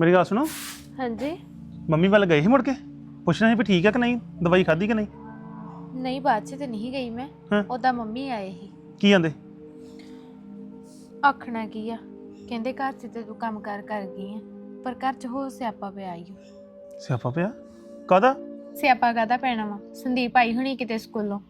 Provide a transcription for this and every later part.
ਮੇਰੀ ਗੱਲ ਸੁਣੋ। ਹਾਂਜੀ। ਮੰਮੀ ਵੱਲ ਗਏ ਸੀ ਮੁੜ ਕੇ? ਪੁੱਛਣਾ ਸੀ ਵੀ ਠੀਕ ਹੈ ਕਿ ਨਹੀਂ? ਦਵਾਈ ਖਾਧੀ ਕਿ ਨਹੀਂ? ਨਹੀਂ ਬਾਅਦ ਚ ਤੇ ਨਹੀਂ ਗਈ ਮੈਂ। ਹਾਂ। ਉਹਦਾ ਮੰਮੀ ਆਏ ਸੀ। ਕੀ ਆਂਦੇ? ਆਖਣਾ ਕੀ ਆ? ਕਹਿੰਦੇ ਘਰ ਚ ਤੇ ਤੂੰ ਕੰਮ ਕਰ ਕਰ ਗਈ ਆ ਪਰ ਘਰ ਚ ਹੋ ਸਿਆਪਾ ਪਿਆ ਈ ਓ। ਸਿਆਪਾ ਪਿਆ? ਕਾਦਾ ਸਿਆਪਾ ਕਾਹਦਾ ਪੈਣਾ ਵਾ? ਸੰਦੀਪ ਆਈ ਹੁਣੀ ਕਿਤੇ ਸਕੂਲੋਂ।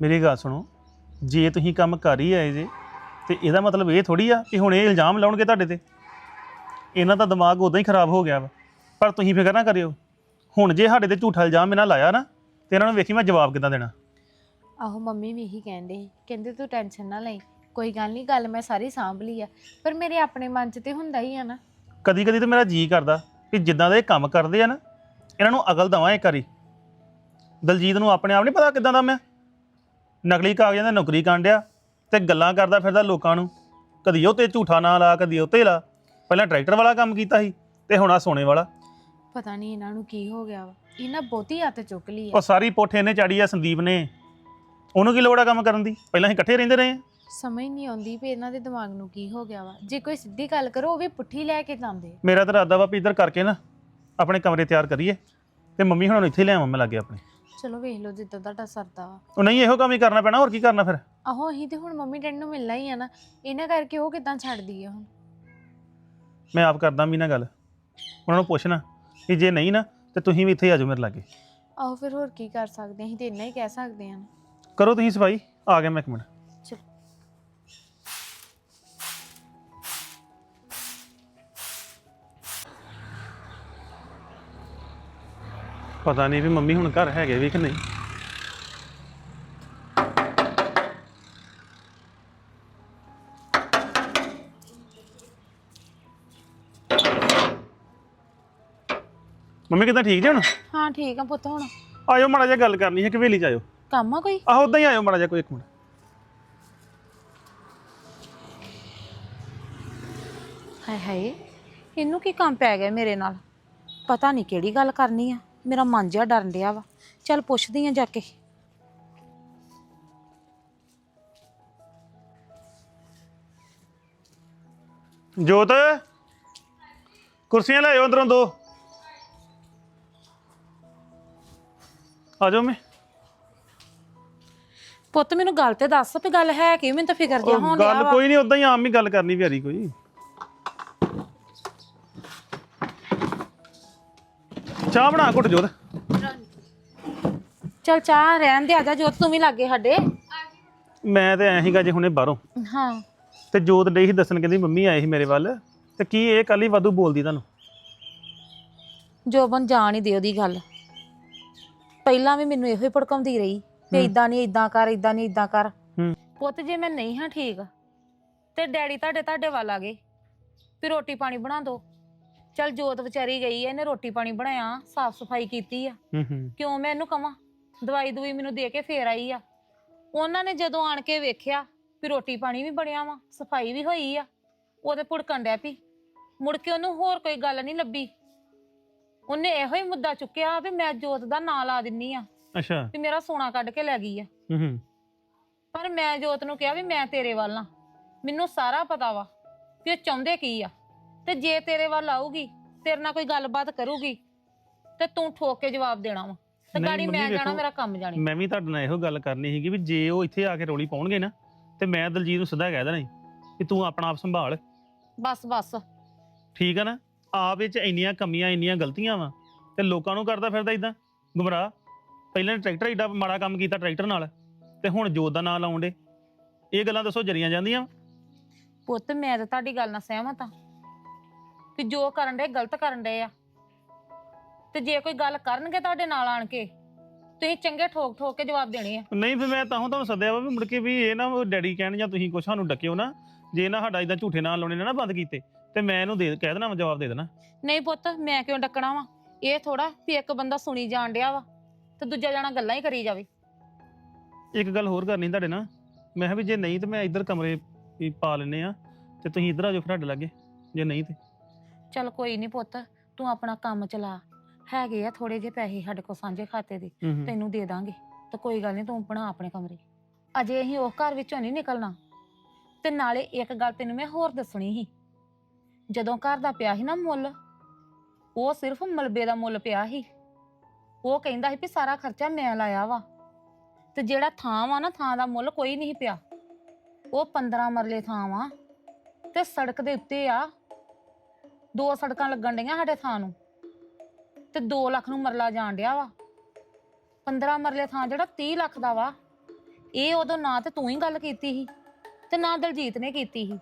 ਮੇਰੀ ਗੱਲ ਸੁਣੋ ਜੇ ਤੁਸੀਂ ਕੰਮ ਕਰ ਹੀ ਆਏ ਜੇ ਤੇ ਇਹਦਾ ਮਤਲਬ ਇਹ ਥੋੜੀ ਆ ਕਿ ਹੁਣ ਇਹ ਇਲਜ਼ਾਮ ਲਾਉਣਗੇ ਤੁਹਾਡੇ ਤੇ। ਇਹਨਾਂ ਦਾ ਦਿਮਾਗ ਉਦਾਂ ਹੀ ਖਰਾਬ ਹੋ ਗਿਆ ਵਾ ਪਰ ਤੁਸੀਂ ਫਿਕਰ ਨਾ ਕਰਿਓ। ਹੁਣ ਜੇ ਸਾਡੇ ਤੇ ਝੂਠਾ ਇਲਜ਼ਾਮ ਇਹਨਾਂ ਲਾਇਆ ਨਾ ਤੇ ਇਹਨਾਂ ਨੂੰ ਵੇਖੀ ਮੈਂ ਜਵਾਬ ਕਿੱਦਾਂ ਦੇਣਾ। ਆਹੋ ਮੰਮੀ ਵੀ ਇਹੀ ਕਹਿੰਦੇ ਸੀ ਕਹਿੰਦੇ ਤੂੰ ਟੈਨਸ਼ਨ ਨਾ ਲਈ ਕੋਈ ਗੱਲ ਨਹੀਂ ਗੱਲ ਮੈਂ ਸਾਰੀ ਸਾਂਭ ਲਈ ਆ ਪਰ ਮੇਰੇ ਆਪਣੇ ਮਨ 'ਚ ਤੇ ਹੁੰਦਾ ਹੀ ਆ ਨਾ। ਕਦੀ ਕਦੀ ਤਾਂ ਮੇਰਾ ਜੀ ਕਰਦਾ ਕਿ ਜਿੱਦਾਂ ਦੇ ਇਹ ਕੰਮ ਕਰਦੇ ਆ ਨਾ ਇਹਨਾਂ ਨੂੰ ਅਕਲ ਦਵਾਂ ਇੱਕ ਵਾਰੀ। ਦਲਜੀਤ ਨੂੰ ਆਪਣੇ ਆਪ ਨਹੀਂ ਪਤਾ ਕਿੱਦਾਂ ਦਾ ਮੈਂ ਨਕਲੀ ਕਾਗਜ਼ਾਂ ਦਾ ਨੌਕਰੀ ਕਾਂਡਿਆ ਤੇ ਗੱਲਾਂ ਕਰਦਾ ਫਿਰਦਾ ਲੋਕਾਂ ਨੂੰ। ਕਦੀ ਉਹ ਤੇ ਝੂਠਾ ਨਾਂ ਲਾ ਕਦੀ ਉਹ ਤੇ ਲਾ। ਪਹਿਲਾਂ ਟਰੈਕਟਰ ਵਾਲਾ ਕੰਮ ਕੀਤਾ ਸੀ ਤੇ ਹੁਣ ਆ ਸੋਨੇ ਵਾਲਾ। ਪਤਾ ਨਹੀਂ ਇਹਨਾਂ ਨੂੰ ਕੀ ਹੋ ਗਿਆ ਵਾ। ਇਹਨਾਂ ਬਹੁਤੀ ਹੱਥ ਚੁੱਕ ਲਈ ਆ। ਉਹ ਸਾਰੀ ਪੋਠੇ ਨੇ ਚਾੜੀ ਆ ਸੰਦੀਪ ਨੇ। ਉਹਨੂੰ ਕੀ ਲੋੜ ਆ ਕੰਮ ਕਰਨ ਦੀ? ਪਹਿਲਾਂ ਅਸੀਂ ਇਕੱਠੇ ਰਹਿੰਦੇ ਰਹੇ ਆ। ਸਮਝ ਨਹੀਂ ਆਉਂਦੀ ਵੀ ਇਹਨਾਂ ਦੇ ਦਿਮਾਗ ਨੂੰ ਕੀ ਹੋ ਗਿਆ ਵਾ। ਜੇ ਕੋਈ ਸਿੱਧੀ ਗੱਲ ਕਰੋ ਉਹ ਵੀ ਪੁੱਠੀ ਲੈ ਕੇ ਜਾਂਦੇ। ਮੇਰਾ ਤਾਂ ਇਰਾਦਾ ਵਾ ਵੀ ਇੱਧਰ ਕਰਕੇ ਨਾ ਆਪਣੇ ਕਮਰੇ ਤਿਆਰ ਕਰੀਏ ਤੇ ਮੰਮੀ ਹੁਣਾਂ ਨੂੰ ਇੱਥੇ ਲਿਆਵਾਂ ਮੈਂ ਲੱਗੇ ਆਪਣੇ। ਚਲੋ ਵੇਖ ਲਓ ਜਿੱਦਾਂ ਤੁਹਾਡਾ ਸਰਦਾ ਵਾ। ਉਹ ਨਹੀਂ ਇਹੋ ਕੰਮ ਹੀ ਕਰਨਾ ਪੈਣਾ ਹੋਰ ਕੀ ਕਰਨਾ ਫਿਰ? ਆਹੋ ਅਸੀਂ ਤੇ ਹੁਣ ਮੰਮੀ ਡੈਡੀ ਨੂੰ ਮਿਲਣਾ ਹੀ ਆ ਨਾ। ਇਹਨਾਂ ਕਰਕੇ ਉਹ ਕਿਦਾਂ ਛੱਡਦੀ ਆ ਹੁਣ? ਮੈਂ ਆਪ ਕਰਦਾ ਵੀ ਨਾ ਗੱਲ। ਉਹਨਾਂ ਨੂੰ ਪੁੱਛਣਾ ਕਿ ਜੇ ਨਹੀਂ ਨਾ ਤੇ ਤੁਸੀਂ ਵੀ ਇੱਥੇ ਆ ਜਾਓ ਮੇਰੇ ਲਾਗੇ। ਆਹੋ ਫਿਰ ਹੋਰ ਕੀ ਕਰ ਸਕਦੇ ਹਾਂ ਅਸੀਂ ਤੇ ਇੰਨਾ ਹੀ ਕਹਿ ਸਕਦੇ ਆ ਕਰੋ ਤੁਸੀਂ ਸਫ਼ਾਈ ਆ ਗਿਆ ਮੈਂ ਇੱਕ ਮਿੰਟ। ਪਤਾ ਨਹੀਂ ਵੀ ਮੰਮੀ ਹੁਣ ਘਰ ਹੈਗੇ ਵੀ ਕਿ ਨਹੀਂ। ਮੰਮੀ ਕਿਦਾਂ ਠੀਕ ਜੀ ਹੁਣ? ਹਾਂ ਠੀਕ ਆ ਪੁੱਤ ਹੁਣ। ਆਇਓ ਮਾੜਾ ਜਿਹਾ ਗੱਲ ਕਰਨੀ ਹੈ ਕਿ ਵੇਲੀ ਚ ਆਇਓ ਕੰਮ ਆ ਕੋਈ? ਆਹੋ ਉਦਾਂ ਹੀ ਆਇਓ ਮਾੜਾ ਜਿਹਾ ਕੋਈ ਇੱਕ ਮਿੰਟ। ਹਾਏ ਹਾਏ ਇਹਨੂੰ ਕੀ ਕੰਮ ਪੈ ਗਿਆ ਮੇਰੇ ਨਾਲ? ਪਤਾ ਨਹੀਂ ਕਿਹੜੀ ਗੱਲ ਕਰਨੀ ਆ। ਮੇਰਾ ਮਨ ਜਿਹਾ ਡਰਨ ਡਿਆ ਵਾ। ਚੱਲ ਪੁੱਛਦੀ ਆ ਜਾ ਕੇ। ਜੋਤ ਕੁਰਸੀਆਂ ਲੈ ਆਇਓ ਅੰਦਰੋਂ ਦੋ। ਆ ਜਾਓ ਮੈਂ। ਪੁੱਤ ਮੈਨੂੰ ਗੱਲ ਤੇ ਦੱਸ ਵੀ ਗੱਲ ਹੈ ਕੀ? ਮੈਨੂੰ ਤਾਂ ਫਿਕਰ ਜਿਹਾ ਹੋਣ ਡਿਆ ਗੱਲ ਵਾ। ਕੋਈ ਨਹੀਂ ਉਦਾਂ ਹੀ ਆਮ ਹੀ ਗੱਲ ਕਰਨੀ ਪਿਆਰੀ ਕੋਈ। ਚਾਹ ਬਣਾ ਘੁੱਟ ਜੋਤ। ਚੱਲ ਚਾਹ ਰਹਿਣ ਦੇ ਆ ਜਾ ਜੋਤ ਤੂੰ ਵੀ ਲਾਗੇ ਸਾਡੇ। ਮੈਂ ਤੇ ਐਂ ਸੀਗਾ ਜੇ ਹੁਣੇ ਬਾਹਰੋਂ। ਹਾਂ। ਤੇ ਜੋਤ ਡਈ ਸੀ ਦੱਸਣ ਕਹਿੰਦੀ ਮੰਮੀ ਆਏ ਸੀ ਮੇਰੇ ਵੱਲ। ਤੇ ਕੀ ਇਹ ਕੱਲ ਹੀ ਵਾਧੂ ਬੋਲਦੀ ਤੁਹਾਨੂੰ? ਜੋਬਨ ਜਾਣ ਹੀ ਦੇ ਉਹਦੀ ਗੱਲ। ਪਹਿਲਾਂ ਵੀ ਮੈਨੂੰ ਇਹੋ ਹੀ ਭੜਕਾਉਂਦੀ ਰਹੀ ਵੀ ਇਦਾਂ ਨਹੀਂ ਇਦਾਂ ਕਰ ਇਦਾਂ ਨਹੀਂ ਇਦਾਂ ਕਰ। ਹੂੰ। ਪੁੱਤ ਜੇ ਮੈਂ ਨਹੀਂ ਹਾਂ ਠੀਕ ਤੇ ਡੈਡੀ ਤੁਹਾਡੇ ਤੁਹਾਡੇ ਵੱਲ ਆ ਗਏ। ਵੀ ਰੋਟੀ ਪਾਣੀ ਬਣਾ ਦੋ। ਚੱਲ ਜੋਤ ਵਿਚਾਰੀ ਗਈ ਐ ਇਹਨੇ ਰੋਟੀ ਪਾਣੀ ਬਣਾਇਆ ਸਾਫ਼ ਸਫ਼ਾਈ ਕੀਤੀ ਆ। ਹੂੰ ਹੂੰ। ਕਿਉਂ ਮੈਂ ਇਹਨੂੰ ਕਵਾਂ? ਦਵਾਈ ਦਵਾਈ ਮੈਨੂੰ ਦੇ ਕੇ ਫੇਰ ਆਈ ਆ। ਉਹਨਾਂ ਨੇ ਜਦੋਂ ਆਣ ਕੇ ਵੇਖਿਆ ਵੀ ਰੋਟੀ ਪਾਣੀ ਵੀ ਬਣਿਆ ਵਾ ਸਫ਼ਾਈ ਵੀ ਹੋਈ ਆ ਉਹਦੇ ਭੁੜਕਣ ਡਿਆ ਪਈ। ਮੁੜ ਕੇ ਉਹਨੂੰ ਹੋਰ ਕੋਈ ਗੱਲ ਨਹੀਂ ਲੱਭੀ। ਉਹਨੇ ਇਹੋ ਹੀ ਮੁੱਦਾ ਚੁੱਕਿਆ ਵੀ ਮੈਂ ਜੋਤ ਦਾ ਨਾਂ ਲਾ ਦਿੰਨੀ ਆ ਅੱਛਾ। ਵੀ ਮੇਰਾ ਸੋਨਾ ਕੱਢ ਕੇ ਲੈ ਗਈ ਆ। ਹੂੰ ਹੂੰ। ਪਰ ਮੈਂ ਜੋਤ ਨੂੰ ਕਿਹਾ ਵੀ ਮੈਂ ਤੇਰੇ ਵੱਲ ਆ। ਮੈਨੂੰ ਸਾਰਾ ਪਤਾ ਵਾ ਵੀ ਉਹ ਚਾਹੁੰਦੇ ਕੀ ਆ। ਤੇ ਜੇ ਤੇਰੇ ਵੱਲ ਆਊਗੀ ਤੇਰੇ ਨਾਲ ਕੋਈ ਗੱਲਬਾਤ ਕਰੂਗੀ ਤੇ ਤੂੰ ਠੋਕ ਕੇ ਜਵਾਬ ਦੇਣਾ ਵਾ। ਤੇ ਨਹੀਂ, ਗਾੜੀ ਮੰਮੀ ਮੈਂ ਜਾਣਾ ਵੇਖੋ, ਮੇਰਾ ਕੰਮ ਜਾਣੀ। ਮੈਂ ਵੀ ਤੁਹਾਡੇ ਨਾਲ ਇਹੋ ਗੱਲ ਕਰਨੀ ਸੀਗੀ ਵੀ ਜੇ ਉਹ ਇੱਥੇ ਆ ਕੇ ਰੋਲੀ ਪਾਉਣਗੇ ਨਾ ਤੇ ਮੈਂ ਦਲਜੀਤ ਨੂੰ ਸਿੱਧਾ ਕਹਿ ਦੇਣਾ ਸੀ ਕਿ ਤੂੰ ਆਪਣਾ ਆਪ ਸੰਭਾਲ। ਬਸ ਬਸ। ਠੀਕ ਆ ਨਾ? ਆਪ ਵਿੱਚ ਇੰਨੀਆਂ ਕਮੀਆਂ ਇੰਨੀਆਂ ਗਲਤੀਆਂ ਵਾ ਤੇ ਲੋਕਾਂ ਨੂੰ ਕਰਦਾ ਫਿਰਦਾ ਇਦਾਂ ਗੁੰਮਰਾਹ। ਪਹਿਲਾਂ ਟਰੈਕਟਰ ਏਡਾ ਮਾੜਾ ਕੰਮ ਕੀਤਾ ਟਰੈਕਟਰ ਨਾਲ ਤੇ ਹੁਣ ਜੋਤ ਦਾ ਨਾਂ ਲਾਉਂਦੇ ਇਹ ਗੱਲਾਂ ਦੱਸੋ ਜਰੀਆਂ ਜਾਂਦੀਆਂ ਪੁੱਤ ਮੈਂ ਤਾਂ ਤੁਹਾਡੀ ਗੱਲ ਨਾਲ ਸਹਿਮਤ ਆ ਕਿ ਜੋ ਕਰਨ ਦੇ ਗਲਤ ਕਰਨ ਦੇ ਆ। ਤੇ ਜੇ ਕੋਈ ਗੱਲ ਕਰਨਗੇ ਤੁਹਾਡੇ ਨਾਲ ਆਣ ਕੇ ਤੁਸੀਂ ਚੰਗੇ ਠੋਕ ਠੋਕ ਕੇ ਜਵਾਬ ਦੇਣੇ ਆ। ਨਹੀਂ ਫਿਰ ਮੈਂ ਤਾਂ ਤੁਹਾਨੂੰ ਸੱਦਿਆ ਵਾ ਵੀ ਮੁੜ ਕੇ ਵੀ ਇਹ ਨਾ ਉਹ ਡੈਡੀ ਕਹਿਣ ਜਾਂ ਤੁਸੀਂ ਕੁਛ ਸਾਨੂੰ ਡੱਕਿਓ ਨਾ ਜੇ ਨਾ ਸਾਡਾ ਇਦਾਂ ਝੂਠੇ ਨਾਂ ਲਾਉਣੇ ਨੇ ਨਾ ਬੰਦ ਕੀਤੇ ਤੇ ਮੈਂ ਇਹਨੂੰ ਦੇ ਕਹਿ ਦੇਣਾ ਵਾ, ਜਵਾਬ ਦੇ ਦੇਣਾ। ਨਹੀਂ ਪੁੱਤ ਮੈਂ ਕਿਉਂ ਡੱਕਣਾ ਵਾ? ਇਹ ਥੋੜਾ ਵੀ ਇੱਕ ਬੰਦਾ ਸੁਣੀ ਜਾਣ ਡਿਆ ਵਾ ਤੇ ਦੂਜਾ ਜਾਣਾ ਗੱਲਾਂ ਹੀ ਕਰੀ ਜਾਵੇ। ਇੱਕ ਗੱਲ ਹੋਰ ਕਰਨੀ ਤੁਹਾਡੇ ਨਾਲ ਮੈਂ ਕਿਹਾ ਵੀ ਜੇ ਨਹੀਂ ਤੇ ਮੈਂ ਇੱਧਰ ਕਮਰੇ ਵੀ ਪਾ ਲੈਨੇ ਆ ਤੇ ਤੁਸੀਂ ਇੱਧਰ ਆ ਜਾਓ ਫਿਰ ਸਾਡੇ ਲਾਗੇ ਜੇ ਨਹੀਂ ਤੇ। ਚੱਲ ਕੋਈ ਨਹੀਂ ਪੁੱਤ ਤੂੰ ਆਪਣਾ ਕੰਮ ਚਲਾ। ਹੈਗੇ ਆ ਥੋੜੇ ਜਿਹੇ ਪੈਸੇ ਸਾਡੇ ਕੋਲ ਸਾਂਝੇ ਖਾਤੇ ਦੇ ਹੂੰ। ਤੈਨੂੰ ਦੇ ਦਾਂਗੇ। ਤੇ ਕੋਈ ਗੱਲ ਨਹੀਂ ਤੂੰ ਬਣਾ ਆਪਣੇ ਕਮਰੇ। ਅਜੇ ਅਸੀਂ ਉਹ ਘਰ ਵਿੱਚੋਂ ਨਹੀਂ ਨਿਕਲਣਾ। ਤੇ ਨਾਲੇ ਇੱਕ ਗੱਲ ਤੈਨੂੰ ਮੈਂ ਹੋਰ ਦੱਸਣੀ ਸੀ। ਜਦੋਂ ਘਰ ਦਾ ਪਿਆ ਸੀ ਨਾ ਮੁੱਲ ਉਹ ਸਿਰਫ ਮਲਬੇ ਦਾ ਮੁੱਲ ਪਿਆ ਸੀ। ਉਹ ਕਹਿੰਦਾ ਸੀ ਵੀ ਸਾਰਾ ਖਰਚਾ ਮੈਂ ਲਾਇਆ ਵਾ। ਤੇ ਜਿਹੜਾ ਥਾਂ ਵਾ ਨਾ ਥਾਂ ਦਾ ਮੁੱਲ ਕੋਈ ਨਹੀਂ ਪਿਆ। ਉਹ 15 ਮਰਲੇ ਥਾਂ ਵਾ। ਤੇ ਸੜਕ ਦੇ ਉੱਤੇ ਆ ਦੋ ਸੜਕਾਂ ਲੱਗਣ ਡਈਆਂ ਸਾਡੇ ਥਾਂ ਨੂੰ। ਤੇ 2 ਲੱਖ ਨੂੰ ਮਰਲਾ ਜਾਣ ਡਿਆ ਵਾ। 15 ਮਰਲੇ ਥਾਂ ਜਿਹੜਾ 30 ਲੱਖ ਦਾ ਵਾ। ਇਹ ਉਦੋਂ ਨਾ ਤੇ ਤੂੰ ਹੀ ਗੱਲ ਕੀਤੀ ਸੀ ਤੇ ਨਾ ਦਲਜੀਤ ਨੇ ਕੀਤੀ ਸੀ।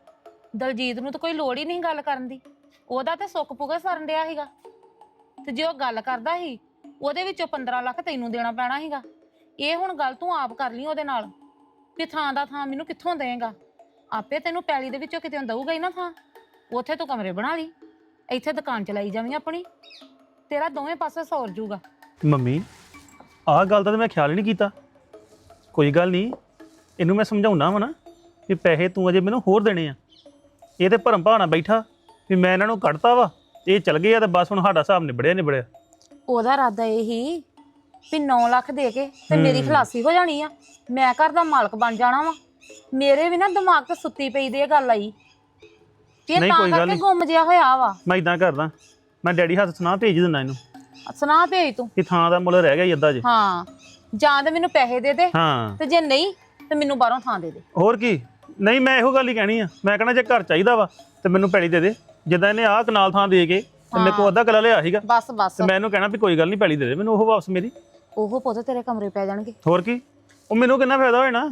ਦਲਜੀਤ ਨੂੰ ਤਾਂ ਕੋਈ ਲੋੜ ਹੀ ਨਹੀਂ ਗੱਲ ਕਰਨ ਦੀ। ਉਹਦਾ ਤੇ ਸੁੱਕ ਪੁਗਾ ਸਰਨ ਡਿਆ ਸੀਗਾ। ਤੇ ਜੇ ਉਹ ਗੱਲ ਕਰਦਾ ਸੀ, ਉਹਦੇ ਵਿੱਚੋਂ 15 ਲੱਖ ਤੈਨੂੰ ਦੇਣਾ ਪੈਣਾ ਸੀਗਾ। ਇਹ ਹੁਣ ਗੱਲ ਤੂੰ ਆਪ ਕਰ ਲਈ ਉਹਦੇ ਨਾਲ ਵੀ ਥਾਂ ਦਾ ਥਾਂ ਮੈਨੂੰ ਕਿੱਥੋਂ ਦੇਏਗਾ ਆਪੇ ਤੈਨੂੰ ਪੈਲੀ ਦੇ ਵਿੱਚੋਂ ਕਿਤੇ ਦਊਗਾ ਹੀ ਨਾ ਥਾਂ। ਉੱਥੇ ਤੂੰ ਕਮਰੇ ਬਣਾ ਲਈ। ਇੱਥੇ ਦੁਕਾਨ ਚਲਾਈ ਜਾਵੀਂ ਆਪਣੀ। ਤੇਰਾ ਦੋਵੇਂ ਪਾਸੇ ਸੌਰ ਜੂਗਾ ਮੰਮੀ ਆਹ ਗੱਲ ਦਾ ਤਾਂ ਮੈਂ ਖਿਆਲ ਹੀ ਨਹੀਂ ਕੀਤਾ। ਕੋਈ ਗੱਲ ਨਹੀਂ ਇਹਨੂੰ ਮੈਂ ਸਮਝਾਉਣਾ ਵਾ ਨਾ ਵੀ ਪੈਸੇ ਤੂੰ ਅਜੇ ਮੈਨੂੰ ਹੋਰ ਦੇਣੇ ਆ। ਇਹ ਤੇ ਭਰਮ ਭਾਣਾ ਬੈਠਾ ਵੀ ਮੈਂ ਇਹਨਾਂ ਨੂੰ ਕੱਢਤਾ ਵਾ ਇਹ ਚਲ ਗਏ ਆ ਤੇ ਬਸ ਹੁਣ ਸਾਡਾ ਹਿਸਾਬ ਨਿਬੜਿਆ ਨਿਬੜਿਆ। ਉਹਦਾ ਇਰਾਦਾ ਇਹ ਹੀ ਵੀ 9 ਲੱਖ ਦੇ ਕੇ ਤੇ ਮੇਰੀ। ਖਲਾਸੀ ਹੋ ਜਾਣੀ ਆ। ਮੈਂ ਘਰ ਦਾ ਮਾਲਕ ਬਣ ਜਾਣਾ ਵਾ। ਮੇਰੇ ਵੀ ਨਾ ਦਿਮਾਗ ਤੇ ਸੁੱਤੀ ਪਈ ਦੀ ਇਹ ਗੱਲ ਆਈ। ਇਹ ਨਹੀਂ, ਤਾਂ ਕੋਈ ਗੱਲ ਕਰਕੇ ਨਹੀਂ। ਗੁੰਮ ਜਿਆ ਹੋਇਆ ਵਾ। ਮੈਂ ਇਦਾਂ ਕਰਦਾ। ਮੈਂ ਡੈਡੀ ਹੱਥ ਸੁਣਾ ਭੇਜ ਦਿੰਦਾ ਇਹਨੂੰ। ਸੁਣਾ ਭੇਜ ਤੂੰ। ਕਿ ਥਾਂ ਦਾ ਮੁੱਲ ਰਹਿ ਗਿਆ ਈ ਅੱਧਾ ਜੇ। ਹਾਂ। ਜਾਂ ਤੇ ਮੈਨੂੰ ਪੈਸੇ ਦੇ ਦੇ ਹਾਂ। ਤੇ ਜੇ ਨਹੀਂ ਤੇ ਮੈਨੂੰ ਬਾਹਰੋਂ ਥਾਂ ਦੇ ਦੇ। ਹੋਰ ਕੀ? ਨਹੀਂ ਮੈਂ ਇਹੋ ਗੱਲ ਹੀ ਕਹਿਣੀ ਆ। ਮੈਂ ਕਹਣਾ ਜੇ ਘਰ ਚਾਹੀਦਾ ਵਾ ਤੇ ਮੈਨੂੰ ਪੈਲੀ ਦੇ ਦੇ। ਜਿੱਦਾਂ ਇਹਨੇ ਆਹ ਕਨਾਲ ਥਾਂ ਦੇ ਕੇ ਤੇ ਮੇਰੇ ਕੋਲ ਅੱਧਾ ਕਿੱਲਾ ਲਿਆ ਸੀਗਾ। ਬਸ ਬਸ। ਤੇ ਮੈਂ ਇਹਨੂੰ ਕਹਿਣਾ ਵੀ ਕੋਈ ਗੱਲ ਨਹੀਂ ਪੈਲੀ ਦੇ ਦੇ ਮੈਨੂੰ ਉਹ ਵਾਪਸ ਮੇਰੀ। ਉਹ ਪੁੱਤ ਤੇਰੇ ਕਮਰੇ ਪੈ ਜਾਣਗੇ। ਹੋਰ ਕੀ? ਉਹ ਮੈਨੂੰ ਕਿੰਨਾ ਫਾਇਦਾ ਹੋਣਾ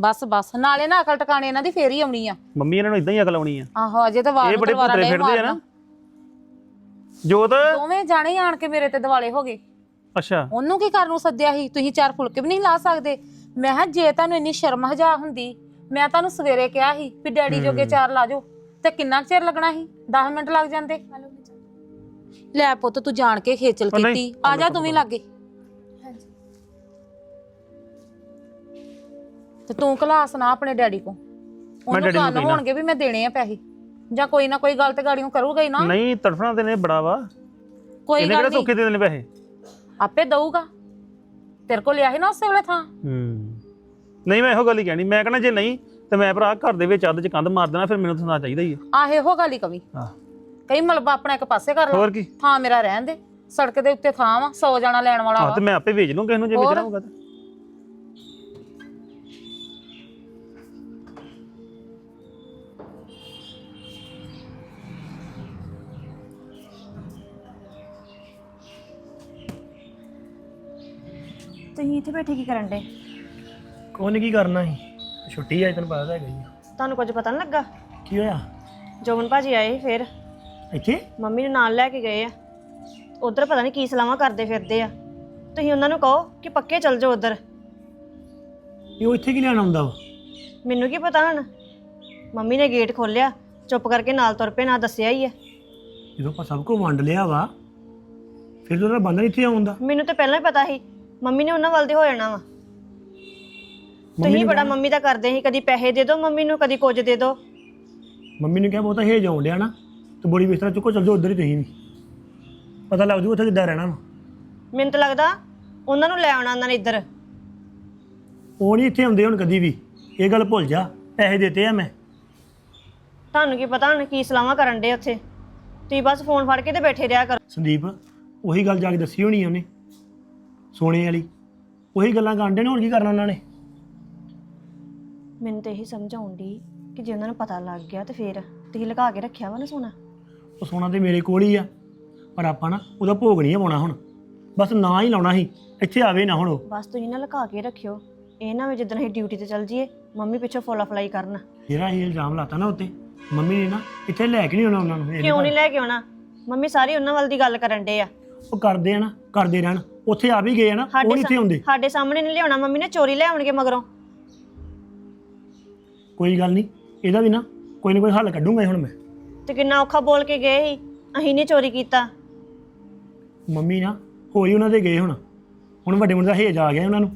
ਬਸ ਬਸ। ਨਾਲੇ ਨਾ ਅਕਲ ਟਿਕਾਣੇ ਇਹਨਾਂ ਦੀ ਫੇਰ ਹੀ ਆਉਣੀ ਆ। ਮੰਮੀ ਇਹਨਾਂ ਨੂੰ ਇਦਾਂ ਹੀ ਅਕਲ ਆਉਣੀ ਆ। ਆਹੋ ਅਜੇ ਤਾਂ ਵਾਰ ਇਹ ਨੂੰ ਬੜੇ ਤਲਵਾਰਾਂ ਪੁੱਤਰੇ ਲੈ ਫਿਰਦੇ ਆ ਨਾ। ਮਾਰਨਾ। ਜੋਤ? ਦੋਵੇਂ ਜਾਣੇ ਹੀ ਆਣ ਕੇ ਮੇਰੇ ਤੇ ਦਿਵਾਲੇ ਹੋ ਗਏ। ਅੱਛਾ। ਉਹਨੂੰ ਕੀ ਕਰਨ ਨੂੰ ਸੱਦਿਆ ਸੀ? ਤੁਸੀਂ ਚਾਰ ਫੁਲਕੇ ਵੀ ਨਹੀਂ ਲਾ ਸਕਦੇ। ਮੈਂ ਕਿਹਾ ਜੇ ਤੁਹਾਨੂੰ ਇੰਨੀ ਸ਼ਰਮ ਹਜਾ ਹੁੰਦੀ ਮੈਂ ਤੁਹਾਨੂੰ ਸਵੇਰੇ ਕਿਹਾ ਸੀ ਵੀ ਡੈਡੀ ਜੋਗੇ ਚਾਰ ਲਾ ਜਾਓ। ਤੇ ਕਿੰਨਾ ਕੁ ਚਿਰ ਲੱਗਣਾ ਸੀ? 10 ਮਿੰਟ ਲੱਗ ਜਾਂਦੇ। ਲੈ ਪੁੱਤ ਤੂੰ ਜਾਣ ਕੇ ਖੇਚਲ ਉਹ ਨਹੀਂ, ਕੀਤੀ। ਆ ਜਾ ਤੂੰ ਵੀ ਲਾਗੇ। ਤੇ ਤੂੰ ਕਲਾਸ ਨਾ ਆਪਣੇ ਡੈਡੀ ਕੋ ਉਹਨੂੰ ਡੈਡੀ ਨੂੰ ਕੰਨ ਕਹਿਣਾ। ਹੋਣਗੇ ਵੀ ਮੈਂ ਦੇਣੇ ਆ ਪੈਸੇ। ਜਾਂ ਕੋਈ ਨਾ ਕੋਈ ਗੱਲ ਤੇ ਗਾੜੀਆਂ ਕਰੂਗਾ ਹੀ ਨਾ। ਨਹੀਂ ਤੜਫਣਾ ਤੇ ਨੇ ਬੜਾ ਵਾ। ਕੋਈ ਇਹਨੇ ਗੱਲ ਕਿਹੜਾ ਨਹੀਂ। ਸੌਖੇ ਦੇ ਦੇਣੇ ਪੈਸੇ? ਆਪੇ ਦਊਗਾ। ਤੇਰੇ ਕੋਲ ਲਿਆ ਸੀ ਨਾ ਉਸੇ ਵੇਲੇ ਥਾਂ। ਹੂੰ। ਨਹੀਂ ਮੈਂ ਇਹੋ ਗੱਲ ਹੀ ਕਹਿਣੀ। ਮੈਂ ਕਹਣਾ ਜੇ ਨਹੀਂ ਤੇ ਮੈਂ ਭਰਾ ਘਰ ਦੇ ਵਿੱਚ ਅੱਧ ਚ ਕੰਧ ਮਾਰ ਦੇਣਾ ਫਿਰ ਮੈਨੂੰ ਸੁਣਾ ਚਾਹੀਦਾ ਹੀ ਹੈ ਆਹ ਇਹੋ ਗੱਲ ਹੀ ਕਵੀ। ਆਹ ਕਈ ਮਲਬਾ ਆਪਣਾ ਇੱਕ ਪਾਸੇ ਕਰ ਲਾ। ਹੋਰ ਕੀ? ਥਾਂ ਮੇਰਾ ਰਹਿਣ ਦੇ। ਸੜਕ ਦੇ ਉੱਤੇ ਥਾਂ ਵਾ 100 ਜਾਣਾ ਲੈਣ ਵਾਲਾ ਵਾ ਤੇ ਮੈਂ ਆਪੇ ਵੇਚ ਲੂੰ ਕਿਸੇ ਨੂੰ ਜੇ ਹੋਰ? ਵੇਚਣਾ ਹੋਊਗਾ ਤਾਂ। ਤੁਸੀਂ ਇੱਥੇ ਬੈਠੇ ਕੀ ਕਰਨ ਦੇ ਕੋਨੇ ਕੀ ਕਰਨਾ ਸੀ? ਛੁੱਟੀ ਆ ਤੈਨੂੰ ਪਤਾ ਤਾਂ ਹੈਗਾ ਹੀ ਆ। ਤੁਹਾਨੂੰ ਕੁਝ ਪਤਾ ਨਹੀਂ ਲੱਗਾ? ਕੀ ਹੋਇਆ? ਜੋਬਨ ਭਾਜੀ ਆਏ ਫਿਰ। ਇੱਥੇ? ਮੰਮੀ ਨੂੰ ਨਾਲ ਲੈ ਕੇ ਗਏ ਆ। ਉਧਰ ਪਤਾ ਨਹੀਂ ਕੀ ਸਲਾਹਾਂ ਕਰਦੇ ਫਿਰਦੇ ਆ। ਤੁਸੀਂ ਉਹਨਾਂ ਨੂੰ ਕਹੋ ਕਿ ਪੱਕੇ ਚੱਲ ਜਾਓ ਉਧਰ। ਇਹ ਉਹ ਇੱਥੇ ਕੀ ਲੈਣ ਆਉਂਦਾ ਵਾ? ਮੈਨੂੰ ਕੀ ਪਤਾ ਹੁਣ? ਮੰਮੀ ਨੇ ਗੇਟ ਖੋਲਿਆ ਚੁੱਪ ਕਰਕੇ ਨਾਲ ਤੁਰ ਪਏ ਨਾ ਦੱਸਿਆ ਹੀ ਆ। ਜਦੋਂ ਆਪਾਂ ਸਭ ਕੁਝ ਵੰਡ ਲਿਆ ਵਾ ਫਿਰ ਤਾਂ ਉਹਦਾ ਬੰਦਾ ਇੱਥੇ ਆਉਂਦਾ। ਮੈਨੂੰ ਤਾਂ ਪਹਿਲਾਂ ਹੀ ਪਤਾ ਸੀ ਮੰਮੀ ਨੇ ਉਹਨਾਂ ਵੱਲ ਦੇ ਹੋ ਜਾਣਾ ਵਾ। ਤੁਸੀਂ ਬੜਾ ਮੰਮੀ ਦਾ ਕਰਦੇ ਸੀ ਕਦੀ ਪੈਸੇ ਦੇ ਦਿਓ ਮੰਮੀ ਨੂੰ ਕਦੀ ਕੁਝ ਦੇ ਦਿਓ। ਮੰਮੀ ਨੇ ਕਿਹਾ ਬਹੁਤਾ ਹੇਜ ਆਉਣ ਡਿਆ ਨਾ ਤੇ ਬੋੜੀ ਬਿਸਤਰਾ ਚੁੱਕੋ ਚੱਲ ਜਾਓ ਉਧਰ ਹੀ ਤੁਸੀਂ ਵੀ। ਪਤਾ ਲੱਗ ਜੂ ਉੱਥੇ ਕਿੱਦਾਂ ਰਹਿਣਾ ਵਾ। ਮੈਨੂੰ ਤਾਂ ਲੱਗਦਾ ਉਹਨਾਂ ਨੂੰ ਲੈ ਆਉਣਾ ਉਹਨਾਂ ਨੇ ਇੱਧਰ। ਉਹ ਨਹੀਂ ਇੱਥੇ ਆਉਂਦੇ ਹੁਣ ਕਦੀ ਵੀ। ਇਹ ਗੱਲ ਭੁੱਲ ਜਾ ਪੈਸੇ ਦਿੱਤੇ ਆ ਮੈਂ। ਤੁਹਾਨੂੰ ਕੀ ਪਤਾ ਹੁਣ ਕੀ ਸਲਾਹਾਂ ਕਰਨ ਦੇ ਉੱਥੇ। ਤੁਸੀਂ ਬਸ ਫੋਨ ਫੜ ਕੇ ਤੇ ਬੈਠੇ ਰਿਹਾ ਕਰੋ। ਸੰਦੀਪ ਉਹੀ ਗੱਲ ਜਾ ਕੇ ਦੱਸੀ ਹੋਣੀ ਆ ਉਹਨੇ। ਸੋਨੇ ਵਾਲੀ। ਉਹੀ ਗੱਲਾਂ ਕਾਂਡੇ ਨੇ ਹੁਣ ਕੀ ਕਰਨਾ ਉਹਨਾਂ ਨੇ? ਮੈਨੂੰ ਤਾਂ ਇਹੀ ਸਮਝ ਆਉਂਦੀ ਕਿ ਜੇ ਉਹਨਾਂ ਨੂੰ ਪਤਾ ਲੱਗ ਗਿਆ ਤੇ ਫੇਰ ਤੁਸੀਂ ਲੁਕਾ ਕੇ ਰੱਖਿਆ ਵਾ ਨਾ ਸੋਨਾ। ਉਹ ਸੋਨਾ ਤੇ ਮੇਰੇ ਕੋਲ ਹੀ ਆ ਪਰ ਆਪਾਂ ਨਾ ਉਹਦਾ ਭੋਗ ਨਹੀਂ ਪਾਉਣਾ ਹੁਣ। ਬਸ ਨਾਂ ਹੀ ਲਾਉਣਾ ਸੀ ਇੱਥੇ ਆਵੇ ਨਾ ਹੁਣ ਉਹ। ਬਸ ਤੁਸੀਂ ਨਾ ਲੁਕਾ ਕੇ ਰੱਖਿਓ। ਇਹ ਨਾ ਵੀ ਜਿੱਦਣ ਅਸੀਂ ਡਿਊਟੀ ਤੇ ਚੱਲ ਜਾਈਏ ਮੰਮੀ ਪਿੱਛੋਂ ਫੋਲਾ ਫਲਾਈ ਕਰਨ। ਜਿਹੜਾ ਇਹ ਇਲਜ਼ਾਮ ਲਾਤਾ ਨਾ ਉੱਤੇ ਮੰਮੀ ਨੇ ਨਾ ਇੱਥੇ ਲੈ ਕੇ ਨਹੀਂ ਆਉਣਾ ਉਹਨਾਂ ਨੂੰ ਇਹ ਕਿਉਂ ਨਹੀਂ ਲੈ ਕੇ ਆਉਣਾ? ਮੰਮੀ ਸਾਰੀ ਉਹਨਾਂ ਵੱਲ ਦੀ ਗੱਲ ਕਰਨ ਡੇ ਆ। ਉਹ ਕਰਦੇ ਆ ਨਾ ਕਰਦੇ ਰਹਿਣ। ਉੱਥੇ ਆ ਵੀ ਗਏ ਆ ਨਾ ਉਹ ਨਹੀਂ ਇੱਥੇ ਆਉਂਦੇ ਸਾਡੇ ਸਾਹਮਣੇ ਨਹੀਂ ਲਿਆਉਣਾ ਮੰਮੀ ਨੇ ਚੋਰੀ ਲੈ ਆਉਣਗੇ ਮਗਰੋਂ। ਕੋਈ ਗੱਲ ਨਹੀਂ ਇਹਦਾ ਵੀ ਨਾ ਕੋਈ ਨਾ ਕੋਈ ਹੱਲ ਕੱਢੂੰਗਾ ਹੀ ਹੁਣ ਮੈਂ। ਤੇ ਕਿੰਨਾ ਔਖਾ ਬੋਲ ਕੇ ਗਏ ਸੀ ਅਸੀਂ ਨਹੀਂ ਚੋਰੀ ਕੀਤਾ। ਮੰਮੀ ਨਾ ਹੋਈ ਉਹਨਾਂ ਦੇ ਗਏ ਹੁਣ। ਹੁਣ ਵੱਡੇ ਮੁੰਡੇ ਦਾ ਹੇਜ ਆ ਗਿਆ ਉਹਨਾਂ ਨੂੰ।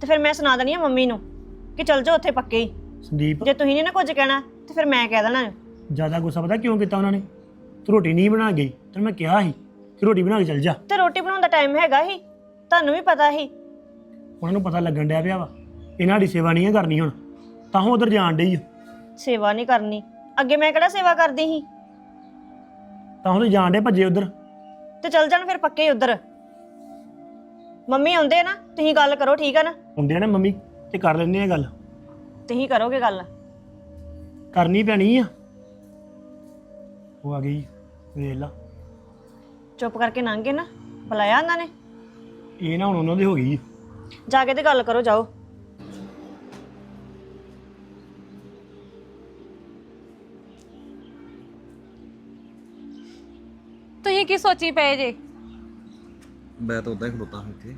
ਤੇ ਫਿਰ ਮੈਂ ਸੁਣਾ ਦੇਣੀ ਆ ਮੰਮੀ ਨੂੰ ਕਿ ਚਲ ਜਾਓ ਉੱਥੇ ਪੱਕੇ ਹੀ। ਸੰਦੀਪ। ਜੇ ਤੁਸੀਂ ਨਹੀਂ ਨਾ ਕੁਝ ਕਹਿਣਾ ਤੇ ਫਿਰ ਮੈਂ ਕਹਿ ਦੇਣਾ। ਜ਼ਿਆਦਾ ਗੁੱਸਾ ਪਤਾ ਕਿਉਂ ਕੀਤਾ ਉਹਨਾਂ ਨੇ? ਤੂੰ ਰੋਟੀ ਨਹੀਂ ਬਣਾ ਗਈ ਤੈਨੂੰ ਮੈਂ ਕਿਹਾ ਸੀ। ਕਿ ਰੋਟੀ ਬਣਾ ਕੇ ਚੱਲ ਜਾ। ਤੇ ਰੋਟੀ ਬਣਾਉਣ ਦਾ ਟਾਈਮ ਹੈਗਾ ਹੀ ਤੁਹਾਨੂੰ ਵੀ ਪਤਾ ਸੀ। ਉਹਨਾਂ ਨੂੰ ਪਤਾ ਲੱਗਣ ਡਿਆ ਪਿਆ ਵਾ ਇਹਨਾਂ ਦੀ ਸੇਵਾ ਨਹੀਂ ਹੈ ਕਰਨੀ ਹੁਣ ਤਾਂ ਉਹ ਉਧਰ ਜਾਣ ਡਈ ਆ। ਸੇਵਾ ਨਹੀਂ ਕਰਨੀ ਅੱਗੇ ਮੈਂ ਕਿਹੜਾ ਸੇਵਾ ਕਰਦੀ ਸੀ? ਤਾਂ ਉਹ ਜਾਣ ਡੇ ਭੱਜੇ ਉਧਰ। ਤੇ ਚਲ ਜਾਣ ਫਿਰ ਪੱਕੇ ਹੀ ਉਧਰ। ਮੰਮੀ ਆਉਂਦੇ ਨਾ ਤੁਸੀਂ ਗੱਲ ਕਰੋ ਠੀਕ ਆ ਨਾ? ਹੁੰਦੇ ਨੇ ਮੰਮੀ ਤੇ ਕਰ ਲੈਂਦੇ ਆ ਗੱਲ। ਤੁਸੀਂ ਕਰੋਗੇ ਗੱਲ। ਕਰਨੀ ਪੈਣੀ ਆ। ਉਹ ਆ ਗਈ ਵੇਖ ਲਾ। ਚੁੱਪ ਕਰਕੇ ਲੰਘ ਗਏ ਨਾ ਬੁਲਾਇਆ ਉਹਨਾਂ ਨੇ। ਇਹ ਨਾ ਹੁਣ ਉਹਨਾਂ ਦੀ ਹੋ ਗਈ। ਜਾ ਕੇ ਤੇ ਗੱਲ ਕਰੋ ਜਾਓ। ਤੁਸੀਂ ਕੀ ਸੋਚੀ ਪਏ ਜੇ? ਮੈਂ ਤਾਂ ਉਦਾਂ ਹੀ ਖਲੋਤਾ ਹਾਂ ਇੱਥੇ।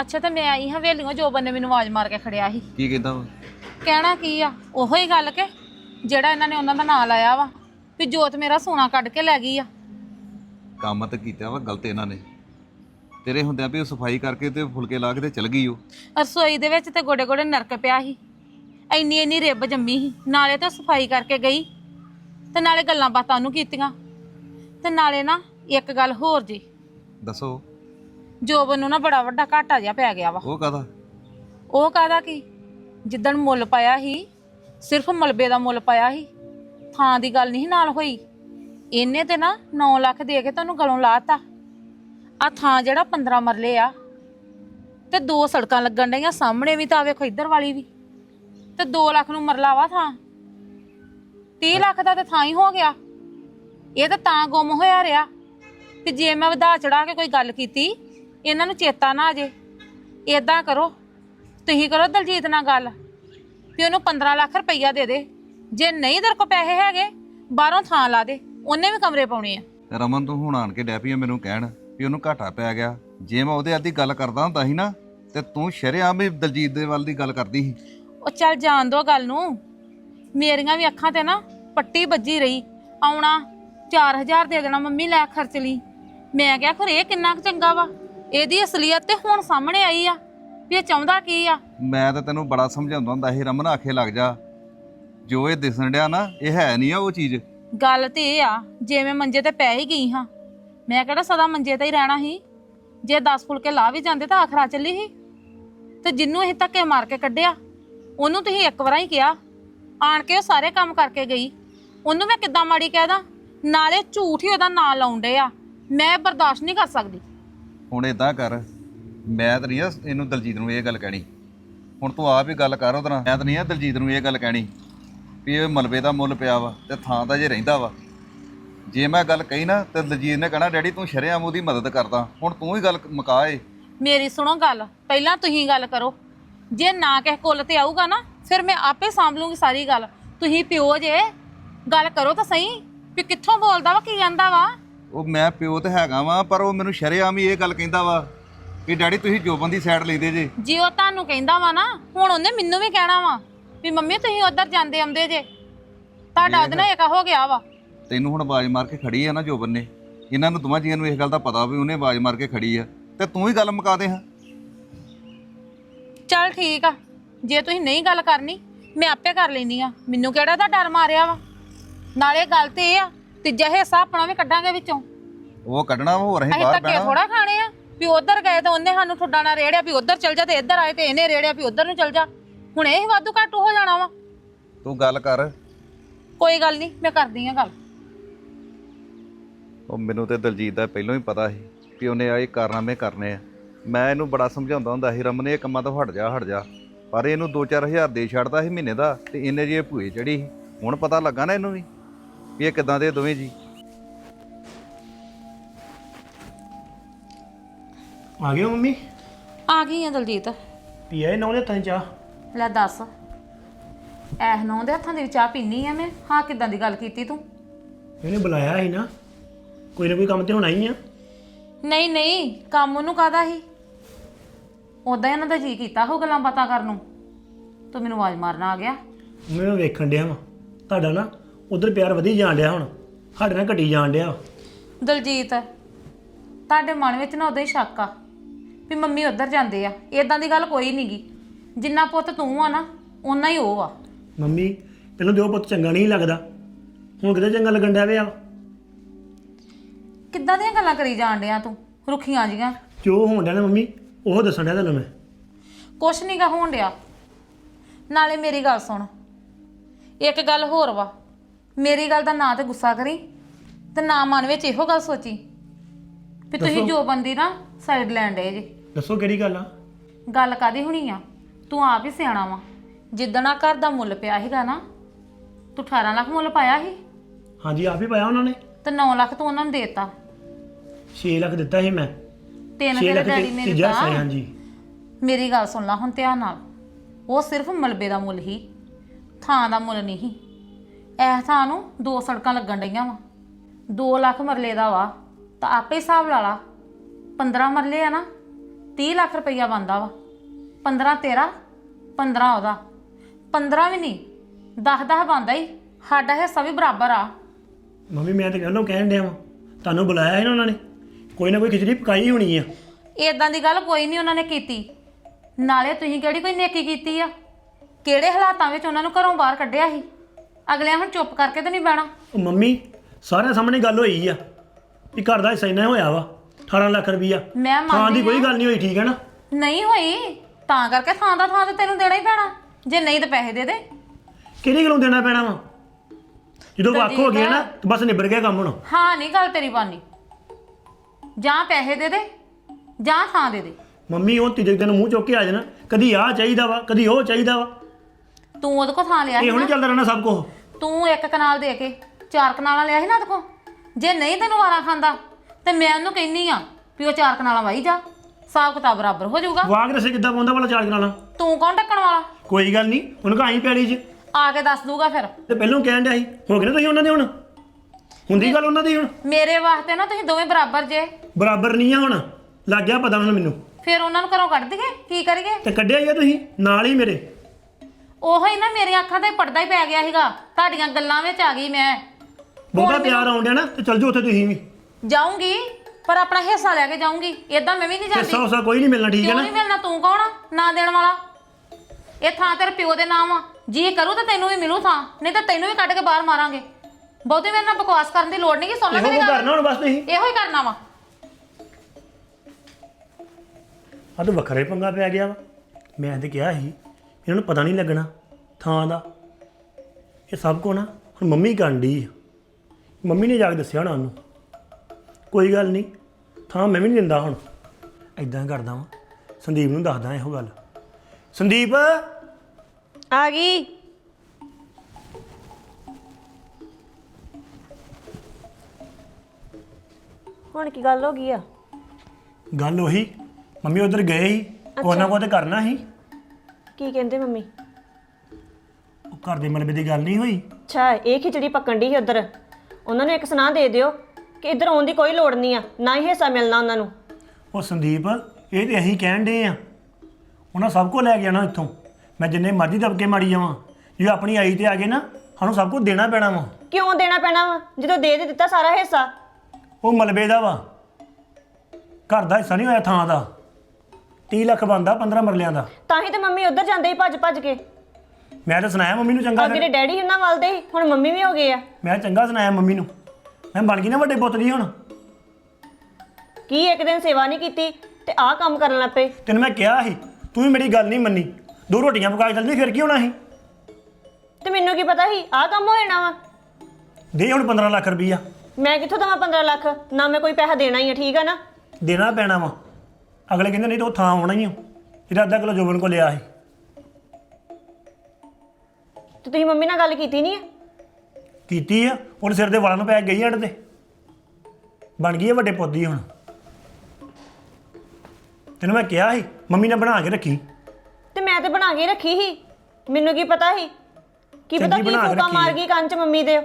ਅੱਛਾ ਤੇ ਮੈਂ ਆਈ ਹਾਂ ਵੇਲੀਆਂ ਜੋਬਨ ਨੇ ਮੈਨੂੰ ਆਵਾਜ਼ ਮਾਰ ਕੇ ਖੜਿਆ ਸੀ। ਕੀ ਕਹਿੰਦਾ ਵਾ? ਕਹਿਣਾ ਕੀ ਆ? ਉਹੋ ਹੀ ਗੱਲ ਕਿ ਜਿਹੜਾ ਇਹਨਾਂ ਨੇ ਉਹਨਾਂ ਦਾ ਨਾਂ ਲਾਇਆ ਵਾ ਵੀ ਜੋਤ ਮੇਰਾ ਸੋਨਾ ਕੱਢ ਕੇ ਲੈ ਗਈ ਆ। ਕੰਮ ਤਾਂ ਕੀਤਾ ਵਾ ਗਲਤ ਇਹਨਾਂ ਨੇ। ਤੇਰੇ ਹੁੰਦਿਆਂ ਵੀ ਉਹ ਸਫ਼ਾਈ ਕਰਕੇ ਤੇ ਫੁਲਕੇ ਲਾ ਕੇ ਤੇ ਚਲ ਗਈ ਉਹ। ਰਸੋਈ ਦੇ ਵਿੱਚ ਤੇ ਗੋਡੇ ਗੋਡੇ ਨਰਕ ਪਿਆ ਸੀ। ਇੰਨੀ ਇੰਨੀ ਰਿੱਬ ਜੰਮੀ ਸੀ। ਨਾਲੇ ਤਾਂ ਸਫ਼ਾਈ ਕਰਕੇ ਗਈ। ਤੇ ਨਾਲੇ ਗੱਲਾਂ ਬਾਤਾਂ ਉਹਨੂੰ ਕੀਤੀਆਂ। ਤੇ ਨਾਲੇ ਨਾ ਇੱਕ ਗੱਲ ਹੋਰ ਜੀ। ਦੱਸੋ। ਜੋਬਨ ਨੂੰ ਨਾ ਬੜਾ ਵੱਡਾ ਘਾਟਾ ਜਿਹਾ ਪੈ ਗਿਆ ਵਾ। ਉਹ ਕਾਦਾ ਉਹ ਕਾਹਦਾ ਕੀ? ਜਿੱਦਣ ਮੁੱਲ ਪਾਇਆ ਸੀ ਸਿਰਫ ਮਲਬੇ ਦਾ ਮੁੱਲ ਪਾਇਆ ਸੀ। ਥਾਂ ਦੀ ਗੱਲ ਨਹੀਂ ਨਾਲ ਹੋਈ। ਇਹਨੇ ਤੇ ਨਾ 9 ਲੱਖ ਦੇ ਕੇ ਤੁਹਾਨੂੰ ਗਲੋਂ ਲਾਤਾ। ਆ ਥਾਂ ਜਿਹੜਾ 15 ਮਰਲੇ ਆ, ਤੇ ਦੋ ਸੜਕਾਂ ਲੱਗਣ ਡਈਆਂ, ਸਾਹਮਣੇ ਵੀ ਤਾਂ ਆ ਵੇਖੋ ਇੱਧਰ ਵਾਲੀ ਵੀ। ਤੇ 2 ਲੱਖ ਨੂੰ ਮਰਲਾ ਵਾ ਥਾਂ। 30 ਲੱਖ ਦਾ ਤੇ ਥਾਂ ਹੀ ਹੋ ਗਿਆ। ਇਹ ਤਾਂ ਤਾਂ ਗੁੰਮ ਹੋਇਆ ਰਿਹਾ। ਤੇ ਜੇ ਮੈਂ ਵਧਾ ਚੜਾ ਕੇ ਕੋਈ ਗੱਲ ਕੀਤੀ, ਇਹਨਾਂ ਨੂੰ ਚੇਤਾ ਨਾ ਆ ਜੇ। ਏਦਾਂ ਕਰੋ, ਤੁਸੀਂ ਕਰੋ ਦਲਜੀਤ ਨਾਲ ਗੱਲ। ਵੀ ਉਹਨੂੰ 15 ਲੱਖ ਰੁਪਈਆ ਦੇ ਦੇ। ਜੇ ਨਹੀਂ ਤੇਰੇ ਕੋ ਪੈਸੇ ਹੈਗੇ, ਬਾਹਰੋਂ ਥਾਂ ਲਾ ਦੇ। ਉਹਨੇ ਵੀ ਕਮਰੇ ਪਾਉਣੇ ਆ। ਰਮਨ ਤੂੰ ਹੁਣ ਆਣ ਕੇ ਡੈਪੀਆਂ ਮੈਨੂੰ ਕਹਿਣ ਵੀ ਉਹਨੂੰ ਘਾਟਾ ਪੈ ਗਿਆ। ਜੇ ਮੈਂ ਉਹਦੇ ਅੱਧੀ ਗੱਲ ਕਰਦਾ ਹੁੰਦਾ ਸੀ ਨਾ ਤੇ ਤੂੰ ਸ਼ਰੇਆਮ ਵੀ ਦਲਜੀਤ ਦੇ ਵੱਲ ਦੀ ਗੱਲ ਕਰਦੀ ਸੀ। ਉਹ ਚੱਲ ਜਾਣ ਦੋ ਗੱਲ ਨੂੰ। ਮੇਰੀਆਂ ਵੀ ਅੱਖਾਂ ਤੇ ਨਾ ਪੱਟੀ ਵੱਜੀ ਰਹੀ। ਆਉਣਾ 4000 ਦੇ ਦੇਣਾ ਮੰਮੀ ਲੈ ਖਰਚ ਲਈ। ਮੈਂ ਕਿਹਾ ਖੁਰ ਇਹ ਕਿੰਨਾ ਕੁ ਚੰਗਾ ਵਾ? ਇਹਦੀ ਅਸਲੀਅਤ ਤੇ ਹੁਣ ਸਾਹਮਣੇ ਆਈ ਆ ਵੀ ਇਹ ਚਾਹੁੰਦਾ ਕੀ ਆ? ਮੈਂ ਤਾਂ ਤੈਨੂੰ ਬੜਾ ਸਮਝਾਉਂਦਾ ਹੁੰਦਾ ਸੀ ਰਮਨ ਆਖੇ ਲੱਗ ਜਾ। ਜੋ ਇਹ ਦਿਸਣ ਡਿਆ ਨਾ ਇਹ ਹੈ ਨਹੀਂ ਆ ਉਹ ਚੀਜ਼। ਗੱਲ ਤੇ ਇਹ ਆ, ਜੇ ਮੈਂ ਮੰਜੇ ਤੇ ਪੈ ਹੀ ਗਈ ਹਾਂ, ਮੈਂ ਕਿਹੜਾ ਸਦਾ ਮੰਜੇ ਤੇ ਹੀ ਰਹਿਣਾ ਸੀ? ਜੇ 10 ਫੁਲਕੇ ਲਾ ਵੀ ਜਾਂਦੇ ਤਾਂ ਆਖਰਾ ਚੱਲੀ ਸੀ। ਤੇ ਜਿੰਨੂੰ ਇਹ ਧੱਕੇ ਮਾਰ ਕੇ ਕੱਢਿਆ, ਉਹਨੂੰ ਤੁਸੀਂ ਇੱਕ ਵਾਰ ਹੀ ਕਿਹਾ, ਆਣ ਕੇ ਉਹ ਸਾਰੇ ਕੰਮ ਕਰਕੇ ਗਈ। ਉਹਨੂੰ ਮੈਂ ਕਿੱਦਾਂ ਮਾੜੀ ਕਹਿਦਾ ਨਾਲੇ ਝੂਠ ਹੀ ਉਹਦਾ ਨਾਂ ਲਾਉਂਦੇ ਆ। ਮੈਂ ਬਰਦਾਸ਼ਤ ਨਹੀਂ ਕਰ ਸਕਦੀ। ਹੁਣ ਇਦਾਂ ਕਰ, ਮੈਂ ਤਾਂ ਨਹੀਂ ਆ ਇਹਨੂੰ ਦਲਜੀਤ ਨੂੰ ਇਹ ਗੱਲ ਕਹਿਣੀ। ਹੁਣ ਤੂੰ ਆਪ ਹੀ ਗੱਲ ਕਰ ਉਹਦੇ ਨਾਲ। ਮੈਂ ਤਾਂ ਨਹੀਂ ਆ ਦਲਜੀਤ ਨੂੰ ਇਹ ਗੱਲ ਕਹਿਣੀ। ਵੀ ਇਹ ਮਲਬੇ ਦਾ ਮੁੱਲ ਪਿਆ ਵਾ ਤੇ ਥਾਂ ਦਾ ਜੇ ਰਹਿੰਦਾ ਵਾ। ਜੇ ਮੈਂ ਗੱਲ ਕਹੀ ਨਾ ਤੇ ਦਲਜੀਤ ਨੇ ਕਹਿਣਾ ਡੈਡੀ ਤੂੰ ਸ਼ਰੇਆਮ ਉਹਦੀ ਮਦਦ ਕਰਦਾ। ਹੁਣ ਤੂੰ ਹੀ ਗੱਲ ਮੁਕਾ ਏ। ਮੇਰੀ ਸੁਣੋ ਗੱਲ ਪਹਿਲਾਂ ਤੁਸੀਂ ਗੱਲ ਕਰੋ। ਜੇ ਨਾ ਕਿਸੇ ਕੁੱਲ ਤੇ ਆਊਗਾ ਨਾ ਫਿਰ ਮੈਂ ਆਪੇ ਸਾਂਭ ਲੂੰਗੀ ਸਾਰੀ ਗੱਲ। ਤੁਸੀਂ ਪਿਓ ਜੇ ਗੱਲ ਕਰੋ ਤਾਂ ਸਹੀ ਵੀ ਕਿੱਥੋਂ ਬੋਲਦਾ ਵਾ ਕੀ ਕਹਿੰਦਾ ਵਾ? ਉਹ ਮੈਂ ਪਿਓ ਤੇ ਹੈਗਾ ਵਾਂ ਪਰ ਉਹ ਮੈਨੂੰ ਸ਼ਰੇਆਮ ਹੀ ਇਹ ਗੱਲ ਕਹਿੰਦਾ ਵਾ ਕਿ ਡੈਡੀ ਤੁਸੀਂ ਜੋਬਨ ਦੀ ਸਾਈਡ ਲੈਂਦੇ ਜੇ। ਜੇ ਉਹ ਤੁਹਾਨੂੰ ਕਹਿੰਦਾ ਵਾ ਨਾ ਹੁਣ ਉਹਨੇ ਮੈਨੂੰ ਵੀ ਕਹਿਣਾ ਵਾ। ਵੀ ਮੰਮੀ ਤੁਸੀਂ ਉਧਰ ਜਾਂਦੇ ਆਉਂਦੇ ਜੇ। ਤੁਹਾਡਾ ਉਹਦੇ ਨਾਲ ਇੱਕ ਹੋ ਗਿਆ ਵਾ। ਤੈਨੂੰ ਹੁਣ ਆਵਾਜ਼ ਮਾਰ ਕੇ ਖੜੀ ਆ ਨਾ ਜੋਬਨ ਨੇ। ਇਹਨਾਂ ਨੂੰ ਦੋਵਾਂ ਜੀਆਂ ਨੂੰ ਇਸ ਗੱਲ ਦਾ ਪਤਾ ਵੀ ਉਹਨੇ ਆਵਾਜ਼ ਮਾਰ ਕੇ ਖੜੀ ਆ। ਤੇ ਤੂੰ ਹੀ ਗੱਲ ਮੁਕਾ ਦੇ ਹਾਂ। ਚੱਲ ਠੀਕ ਆ। ਜੇ ਤੁਸੀਂ ਨਹੀਂ ਗੱਲ ਕਰਨੀ ਮੈਂ ਆਪੇ ਕਰ ਲੈਣੀ ਆ। ਮੈਨੂੰ ਕਿਹੜਾ ਦਾ ਡਰ ਮਾਰਿਆ ਵਾ? ਨਾਲੇ ਗੱਲ ਤੇ ਇਹ ਆ ਤੀਜਾ ਹਿੱਸਾ ਆਪਣਾ ਵੀ ਕੱਢਾਂਗੇ ਵਿੱਚੋਂ। ਉਹ ਕੱਢਣਾ ਹੋਰ ਅਸੀਂ ਅਸੀਂ ਬਾਹਰ ਧੱਕੇ ਬਹਿਣਾ। ਥੋੜਾ ਖਾਣੇ ਆ। ਵੀ ਉਧਰ ਗਏ ਤਾਂ ਉਹਨੇ ਸਾਨੂੰ ਠੁੱਡਾ ਨਾਲ ਰੇੜਿਆ ਵੀ ਉਧਰ ਚਲ ਜਾ ਤੇ ਇੱਧਰ ਆਏ ਤੇ ਇਹਨੇ ਰੇੜਿਆ ਵੀ ਉਧਰ ਨੂੰ ਚਲ ਜਾ। ਹੁਣ ਇਹ ਵਾਧੂ ਘੱਟ ਹੋ ਜਾਣਾ ਵਾ। ਤੂੰ ਗੱਲ ਕਰ। ਕੋਈ ਗੱਲ ਨਹੀਂ ਮੈਂ ਕਰਦੀ ਆ ਗੱਲ। ਉਹ ਮੈਨੂੰ ਤੇ ਦਲਜੀਤ ਦਾ ਪਹਿਲਾਂ ਹੀ ਪਤਾ ਸੀ ਕਿ ਉਹਨੇ ਆ ਇਹ ਕਾਰਨਾਮੇ ਕਰਨੇ ਆ। ਮੈਂ ਇਹਨੂੰ ਬੜਾ ਸਮਝਾਉਂਦਾ ਹੁੰਦਾ ਸੀ ਰਮਨ ਇਹ ਕੰਮਾਂ ਤੋਂ ਹਟ ਜਾ ਹਟ ਜਾ। ਪਰ ਇਹਨੂੰ 2-4000 ਦੇ ਛੱਡਦਾ ਸੀ ਮਹੀਨੇ ਦਾ ਤੇ ਇਹਨੇ ਜੀ ਇਹ ਭੂਏ ਚੜੀ ਸੀ। ਹੁਣ ਪਤਾ ਲੱਗਾ ਨਾ ਇਹਨੂੰ ਵੀ ਵੀ ਇਹ ਕਿਦਾਂ ਦੇ ਦੋਵੇਂ ਜੀ। ਆ ਗਏ ਹੋ ਮੰਮੀ? ਆ ਗਈ ਆ ਦਲਜੀਤ। ਪੀਆ ਨੌ ਦੇ ਤਾਂ ਚਾਹ? ਲੈ ਦੱਸ। ਐਹ ਨੌ ਦੇ ਹੱਥਾਂ ਦੀ ਚਾਹ ਪੀਣੀ ਆ ਮੈਂ? ਹਾਂ ਕਿਦਾਂ ਦੀ ਗੱਲ ਕੀਤੀ ਤੂੰ? ਇਹਨੇ ਬੁਲਾਇਆ ਸੀ ਨਾ। ਕੋਈ ਨਾ ਕੋਈ ਕੰਮ ਤੇ ਹੋਣਾ ਹੀ ਆ। ਨਹੀਂ ਨਹੀਂ ਕੰਮ ਉਹਨੂੰ ਕਾਦਾ ਸੀ? ਉਦਾਂ ਇਹਨਾਂ ਦਾ ਜੀ ਕੀਤਾ ਹੋ ਗੱਲਾਂ ਬਾਤਾਂ ਕਰਨ ਨੂੰ। ਤੂੰ ਮੈਨੂੰ ਆਵਾਜ਼ ਮਾਰਨਾ ਆ ਗਿਆ। ਮੈਂ ਵੇਖਣ ਡਿਆ ਵਾਂ। ਤੁਹਾਡਾ ਨਾ ਉਧਰ ਪਿਆਰ ਵਧੀ ਜਾਣ ਡਿਆ ਹੁਣ। ਸਾਡੇ ਨਾਲ ਘਟੀ ਜਾਣ ਡਿਆ। ਦਲਜੀਤ ਤੁਹਾਡੇ ਮਨ ਵਿੱਚ ਨਾ ਉਦੋਂ ਹੀ ਸ਼ੱਕ ਆ ਵੀ ਮੰਮੀ ਉੱਧਰ ਜਾਂਦੇ ਆ। ਇਦਾਂ ਦੀ ਗੱਲ ਕੋਈ ਨਹੀਂਗੀ ਜਿੰਨਾ ਪੁੱਤ ਤੂੰ ਆ ਨਾ ਓਨਾ ਹੀ ਉਹ ਆ। ਮੰਮੀ ਪਹਿਲਾਂ ਦਿਓ ਪੁੱਤ ਚੰਗਾ ਨਹੀਂ ਲੱਗਦਾ। ਹੁਣ ਕਿਤੇ ਚੰਗਾ ਲੱਗਣ ਡਿਆ ਪਿਆ ਕਿੱਦਾਂ ਦੀਆਂ ਗੱਲਾਂ ਕਰੀ ਜਾਣ ਡਿਆ ਤੂੰ? ਰੁੱਖੀਆਂ ਜੀਆਂ। ਜੋ ਹੋਣ ਡਿਆ ਨਾ ਮੰਮੀ ਉਹ ਦੱਸਣ ਡਿਆ ਤੈਨੂੰ ਮੈਂ। ਕੁਛ ਨਹੀਂਗਾ ਹੋਣ ਡਿਆ। ਨਾਲੇ ਮੇਰੀ ਗੱਲ ਸੁਣ। ਇੱਕ ਗੱਲ ਹੋਰ ਵਾ। ਮੇਰੀ ਗੱਲ ਦਾ ਨਾ ਤੇ ਗੁੱਸਾ ਕਰੀ ਤੇ ਨਾ ਮਨ ਵਿੱਚ ਇਹੋ ਗੱਲ ਸੋਚੀ। ਵੀ ਤੁਸੀਂ ਜੋ ਬੰਦੀ ਨਾ ਸਾਈਡ ਲੈਣ ਡੇ ਜੇ। ਦੱਸੋ ਕਿਹੜੀ ਗੱਲ ਆ? ਗੱਲ ਕਾਦੀ ਹੋਣੀ ਆ? ਤੂੰ ਆਪ ਹੀ ਸਿਆਣਾ ਵਾ। ਜਿੱਦਣ ਆ ਘਰ ਦਾ ਮੁੱਲ ਪਿਆ ਸੀਗਾ ਨਾ ਤੂੰ 18 ਲੱਖ ਮੁੱਲ ਪਾਇਆ ਸੀ? ਹਾਂਜੀ ਆਪ ਹੀ ਪਾਇਆ ਉਹਨਾਂ ਨੇ। ਤੇ 9 ਲੱਖ ਤੂੰ ਉਹਨਾਂ ਨੂੰ ਦੇਤਾ। 6 ਲੱਖ ਦਿੱਤਾ ਸੀ ਮੈਂ। ਤਿੰਨ 6 ਤੇਰੇ ਲੱਖ ਡੈਡੀ ਨੇ ਤੀਜਾ ਦਿੱਤਾ। ਹਿੱਸਾ ਸੀ, ਹਾਂਜੀ। ਮੇਰੀ ਗੱਲ ਸੁਣ ਲੈ ਹੁਣ ਧਿਆਨ ਨਾਲ। ਉਹ ਸਿਰਫ ਮਲਬੇ ਦਾ ਮੁੱਲ ਹੀ ਥਾਂ ਦਾ ਮੁੱਲ ਨਹੀਂ। ਸੀ ਇਹ ਥਾਂ ਨੂੰ ਦੋ ਸੜਕਾਂ ਲੱਗਣ ਡਈਆਂ ਵਾ। 2 ਲੱਖ ਮਰਲੇ ਦਾ ਵਾ ਤਾਂ ਆਪੇ ਹਿਸਾਬ ਲਾ ਲਾ। 15 ਮਰਲੇ ਆ ਨਾ 30 ਲੱਖ ਰੁਪਈਆ ਬੰਦਾ ਵਾ। 15 ਤੇਰਾ 15 ਉਹਦਾ। 15 ਵੀ ਨਹੀਂ 10 10 ਬੰਦਾ ਹੀ ਸਾਡਾ ਹਿੱਸਾ ਵੀ ਬਰਾਬਰ ਆ। ਮੰਮੀ ਮੈਂ ਤਾਂ ਕਹਿੰਦਾ ਕਹਿਣ ਡਿਆ ਵਾਂ ਤੁਹਾਨੂੰ ਬੁਲਾਇਆ ਨਾ ਉਹਨਾਂ ਨੇ। ਕੋਈ ਨਾ ਕੋਈ ਖਿਚੜੀ ਪਕਾਈ ਹੋਣੀ ਆ। ਇਦਾਂ ਦੀ ਗੱਲ ਕੋਈ ਨਹੀਂ ਉਹਨਾਂ ਨੇ ਕੀਤੀ। ਨਾਲੇ ਤੁਸੀਂ ਕਿਹੜੀ ਕੋਈ ਨੇਕੀ ਕੀਤੀ ਆ? ਕਿਹੜੇ ਹਾਲਾਤਾਂ ਵਿੱਚ ਉਹਨਾਂ ਨੂੰ ਘਰੋਂ ਬਾਹਰ ਕੱਢਿਆ ਸੀ? ਅਗਲਿਆਂ ਹੁਣ ਚੁੱਪ ਕਰਕੇ ਤਾਂ ਨਹੀਂ ਬਹਿਣਾ। ਉਹ ਮੰਮੀ ਸਾਰਿਆਂ ਸਾਹਮਣੇ ਗੱਲ ਹੋਈ ਆ ਵੀ ਘਰ ਦਾ ਹਿੱਸਾ ਇੰਨਾ ਹੋਇਆ ਵਾ 18 ਲੱਖ ਰੁਪਈਆ। ਮੈਂ ਥਾਂ ਦੀ ਮੰਨਦੀ ਕੋਈ ਹਾਂ। ਗੱਲ ਨਹੀਂ ਹੋਈ ਠੀਕ ਹੈ ਨਾ? ਨਹੀਂ ਹੋਈ। ਤਾਂ ਕਰਕੇ ਥਾਂ ਦਾ ਥਾਂ ਤੇ ਤੈਨੂੰ ਦੇਣਾ ਹੀ ਪੈਣਾ। ਜੇ ਨਹੀਂ ਤਾਂ ਪੈਸੇ ਦੇ ਦੇ। ਕਿਹੜੀ ਗੱਲੋਂ ਦੇਣਾ ਪੈਣਾ ਵਾ? ਜਦੋਂ ਵੱਖ ਹੋ ਗਿਆ ਨਾ ਤਾਂ ਬਸ ਨਿਬੜ ਗਿਆ ਕੰਮ ਹੁਣ। ਹਾਂ ਨਹੀਂ ਗੱਲ ਤੇਰੀ ਬਾਨੀ। ਜਾਂ ਪੈਸੇ ਦੇ ਦੇ ਜਾਂ ਥਾਂ ਦੇ ਦੇ। ਮੰਮੀ ਉਹ ਤੀਜੇ ਦਿਨ ਮੂੰਹ ਚੁੱਕ ਕੇ ਆ ਜਾਣਾ। ਕਦੀ ਆਹ ਚਾਹੀਦਾ ਵਾ ਕਦੀ ਉਹ ਚਾਹੀਦਾ ਵਾ। ਤੂੰ ਉਹਦੇ ਕੋਲ ਥਾਂ ਲਿਆ ਸੀ ਇਹ ਹੁਣ ਨਾ। ਚੱਲਦਾ ਰਹਿਣਾ ਸਭ ਕੁਝ ਤੂੰ ਇੱਕ ਕਨਾਲ ਦੇ ਕੇ ਚਾਰ ਕਨਾਲਾਂ ਲਿਆ ਸੀ ਨਾ ਉਹਦੇ ਕੋਲ। ਜੇ ਨਹੀਂ ਤੈਨੂੰ ਵਾਰਾ ਖਾਂਦਾ ਤੇ ਮੈਂ ਉਹਨੂੰ ਕਹਿੰਨੀ ਆ ਵੀ ਉਹ ਚਾਰ ਕਨਾਲਾਂ ਵਾਈ ਜਾ। ਹਿਸਾਬ ਕਿਤਾਬ ਬਰਾਬਰ ਹੋ ਜਾਊਗਾ। ਵਾਗ ਰਸੇ ਕਿੱਦਾਂ ਪਾਉਂਦਾ ਵਾਲਾ ਚਾਰਜ ਨਾਲ? ਤੂੰ ਕੌਣ ਢੱਕਣ ਵਾਲਾ? ਕੋਈ ਗੱਲ ਨਹੀਂ ਉਹਨੂੰ ਕਹਾਈ ਪੈੜੀ 'ਚ? ਆ ਕੇ ਦੱਸ ਦੂਗਾ ਫਿਰ। ਤੇ ਪਹਿਲਾਂ ਕਹਿਣ ਡਿਆ ਸੀ ਹੋ ਗਏ ਨਾ ਤੁਸੀਂ ਉਹਨਾਂ ਦੇ ਹੁਣ? ਹੁੰਦੀ ਗੱਲ ਉਹਨਾਂ ਦੀ ਹੁਣ? ਮੇਰੇ ਵਾਸਤੇ ਨਾ ਤੁਸੀਂ ਦੋਵੇਂ ਬਰਾਬਰ ਜੇ। ਬਰਾਬਰ ਨਹੀਂ ਆ ਹੁਣ ਲੱਗ ਗਿਆ ਪਤਾ ਹੁਣ ਮੈਨੂੰ। ਫਿਰ ਉਹਨਾਂ ਨੂੰ ਘਰੋਂ ਕੱਢ ਦਈਏ ਕੀ ਕਰੀਏ? ਤੇ ਕੱਢਿਆ ਹੀ ਆ ਤੁਸੀਂ ਨਾਲ ਹੀ ਮੇਰੇ। ਉਹੋ ਹੀ ਨਾ ਮੇਰੀਆਂ ਅੱਖਾਂ ਤੇ ਪਰਦਾ ਹੀ ਪੈ ਗਿਆ ਸੀਗਾ ਤੁਹਾਡੀਆਂ ਗੱਲਾਂ ਵਿੱਚ ਆ ਗਈ ਮੈਂ। ਬਹੁਤਾ ਪਿਆਰ ਆਉਣ ਡਿਆ ਨਾ ਤੇ ਚੱਲ ਜਾਓ ਉੱਥੇ ਤੁਸੀਂ ਵੀ। ਜਾਊਂਗੀ। ਪਰ ਆਪਣਾ ਹਿੱਸਾ ਲੈ ਕੇ ਜਾਊਂਗੀ। ਇਦਾਂ ਮੈਂ ਵੀ ਨਹੀਂ ਜਾਂਦੀ। ਹਿੱਸਾ ਉਸਾ ਕੋਈ ਨਹੀਂ ਮਿਲਣਾ ਠੀਕ ਹੈ ਕਿਉਂ ਨਾ? ਨਹੀਂ ਮਿਲਣਾ? ਤੂੰ ਕੌਣ ਆ? ਨਾ ਦੇਣ ਵਾਲਾ। ਇਹ ਥਾਂ ਤੇਰੇ ਪਿਓ ਦੇ ਨਾਮ ਆ। ਜੀ ਕਰੂ ਤਾਂ ਤੈਨੂੰ ਵੀ ਮਿਲੂ ਥਾਂ। ਨਹੀਂ ਤਾਂ ਤੈਨੂੰ ਵੀ ਕੱਢ ਕੇ ਬਾਹਰ ਮਾਰਾਂਗੇ। ਬਹੁਤੀ ਮੇਰੇ ਨਾਲ ਬਕਵਾਸ ਕਰਨ ਦੀ ਲੋੜ ਨਹੀਂ ਕਿ ਸੁਣ ਲੈ ਇਹੋ ਮੇਰੀ ਕੁ ਗੱਲ। ਕਰਨਾ ਹੁਣ ਬਸ ਤੁਸੀਂ। ਇਹੋ ਹੀ ਕਰਨਾ ਵਾ। ਆ ਤਾਂ ਵੱਖਰੇ ਪੰਗਾ ਪੈ ਗਿਆ ਵਾ। ਮੈਂ ਤੇ ਕਿਹਾ ਸੀ ਇਹਨਾਂ ਨੂੰ ਪਤਾ ਨਹੀਂ ਲੱਗਣਾ ਥਾਂ ਦਾ। ਇਹ ਸਭ ਕੋ ਨਾ ਹੁਣ ਮੰਮੀ ਕਰਨ ਡਈ ਆ। ਮੰਮੀ ਨੇ ਜਾ ਕੇ ਦੱਸਿਆ ਹੋਣਾ ਉਹਨੂੰ। ਕੋਈ ਗੱਲ ਨਹੀਂ ਥਾਂ ਮੈਂ ਵੀ ਨਹੀਂ ਦਿੰਦਾ ਹੁਣ। ਐਦਾਂ ਕਰਦਾ ਵਾਂ। ਸੰਦੀਪ ਨੂੰ ਦੱਸਦਾ ਇਹੋ ਗੱਲ। ਸੰਦੀਪ! ਆ ਗਈ। ਹੁਣ ਕੀ ਗੱਲ ਹੋ ਗਈ ਆ? ਗੱਲ ਉਹੀ ਮੰਮੀ ਉਧਰ ਗਏ ਸੀ ਉਹਨਾਂ ਕੋ ਤੇ ਕਰਨਾ ਸੀ। ਕੀ ਕਹਿੰਦੇ ਮੰਮੀ? ਉਹ ਘਰ ਦੇ ਮਲਬੇ ਦੀ ਗੱਲ ਨਹੀਂ ਹੋਈ? ਅੱਛਾ ਇਹ ਖਿਚੜੀ ਪੱਕਣ ਦੀ ਸੀ ਉਧਰ। ਉਹਨਾਂ ਨੂੰ ਇੱਕ ਸੁਣਾ ਦੇ ਦਿਓ। ਕਿ ਇੱਧਰ ਆਉਣ ਦੀ ਕੋਈ ਲੋੜ ਨਹੀਂ ਆ ਨਾ ਹੀ ਹਿੱਸਾ ਮਿਲਣਾ ਉਹਨਾਂ ਨੂੰ। ਉਹ ਸੰਦੀਪ ਇਹ ਤੇ ਅਸੀਂ ਕਹਿਣ ਦੇ ਆ। ਉਹਨਾਂ ਸਭ ਕੁਝ ਲੈ ਕੇ ਆਣਾ ਇੱਥੋਂ। ਮੈਂ ਜਿੰਨੇ ਮਰਜ਼ੀ ਦਬਕੇ ਮਾਰੀ ਜਾਵਾਂ। ਜੇ ਆਪਣੀ ਆਈ ਤੇ ਆ ਗਏ ਨਾ ਸਾਨੂੰ ਸਭ ਕੁਝ ਦੇਣਾ ਪੈਣਾ ਵਾ। ਕਿਉਂ ਦੇਣਾ ਪੈਣਾ ਵਾ? ਜਦੋਂ ਦੇ ਦੇ ਦਿੱਤਾ ਸਾਰਾ ਹਿੱਸਾ। ਉਹ ਮਲਬੇ ਦਾ ਵਾ। ਘਰ ਦਾ ਹਿੱਸਾ ਨਹੀਂ ਹੋਇਆ ਥਾਂ ਦਾ। 30 ਲੱਖ ਬੰਦਾ 15 ਮਰਲਿਆਂ ਦਾ। ਤਾਂ ਹੀ ਤੇ ਮੰਮੀ ਉੱਧਰ ਜਾਂਦੇ ਸੀ ਭੱਜ ਭੱਜ ਕੇ। ਮੈਂ ਤਾਂ ਸੁਣਾਇਆ ਮੰਮੀ ਨੂੰ ਚੰਗਾ ਅੱਗੇ ਫਿਰ। ਡੈਡੀ ਉਹਨਾਂ ਵੱਲ ਦੇ ਸੀ ਹੁਣ ਮੰਮੀ ਵੀ ਹੋ ਗਏ ਆ। ਮੈਂ ਚੰਗਾ ਸੁਣਾਇਆ ਮੰਮੀ ਨੂੰ। ਮੈਂ ਬਣ ਗਈ ਨਾ ਵੱਡੇ ਪੁੱਤ ਦੀ ਹੁਣ। ਕੀ ਇੱਕ ਦਿਨ ਸੇਵਾ ਨਹੀਂ ਕੀਤੀ ਤੇ ਆਹ ਕੰਮ ਕਰਨ ਲੱਗ ਪਏ? ਤੈਨੂੰ ਮੈਂ ਕਿਹਾ ਸੀ ਤੂੰ ਵੀ ਮੇਰੀ ਗੱਲ ਨਹੀਂ ਮੰਨੀ। ਦੋ ਰੋਟੀਆਂ ਪਕਾ ਕੇ ਚੱਲਦੀ ਫਿਰ ਕੀ ਹੋਣਾ ਸੀ? ਤੇ ਮੈਨੂੰ ਕੀ ਪਤਾ ਸੀ ਆਹ ਕੰਮ ਹੋ ਜਾਣਾ ਵਾ? ਦੇ ਹੁਣ 15 ਲੱਖ ਰੁਪਈਆ। ਮੈਂ ਕਿੱਥੋਂ ਦਵਾਂ 15 ਲੱਖ? ਨਾ ਮੈਂ ਕੋਈ ਪੈਸਾ ਦੇਣਾ ਹੀ ਆ ਠੀਕ ਆ ਨਾ? ਦੇਣਾ ਪੈਣਾ ਵਾ। ਅਗਲੇ ਕਹਿੰਦੇ ਨਹੀਂ ਤਾਂ ਉਹ ਥਾਂ ਆਉਣਾ ਹੀ ਆ। ਇਹਦਾ ਅੱਧਾ ਕਿਲੋ ਜੋਬਨ ਕੋ ਲਿਆ ਸੀ। ਤੇ ਤੁਸੀਂ ਮੰਮੀ ਨਾਲ ਗੱਲ ਕੀਤੀ ਨਹੀਂ ਆ? ਕੀਤੀ ਆ ਉਹਦੇ ਸਿਰ ਦੇ ਵਾਲਾਂ ਨੂੰ ਪੈ ਗਈ ਹੱਡ ਤੇ। ਬਣ ਗਈ ਆ ਵੱਡੇ ਪੁੱਤ ਦੀ ਹੁਣ। ਤੈਨੂੰ ਮੈਂ ਕਿਹਾ ਸੀ ਮੰਮੀ ਨੇ ਬਣਾ ਕੇ ਰੱਖੀ। ਤੇ ਮੈਂ ਤੇ ਬਣਾ ਕੇ ਰੱਖੀ ਸੀ। ਮੈਨੂੰ ਕੀ ਪਤਾ ਸੀ? ਕੀ ਪਤਾ ਚੰਗੀ ਕੀ ਬਣਾ ਕੇ ਫੂਕਾ ਰੱਖੀ ਮਾਰ। ਗਈ ਕੰਨ ਚ ਮੰਮੀ ਦੇ।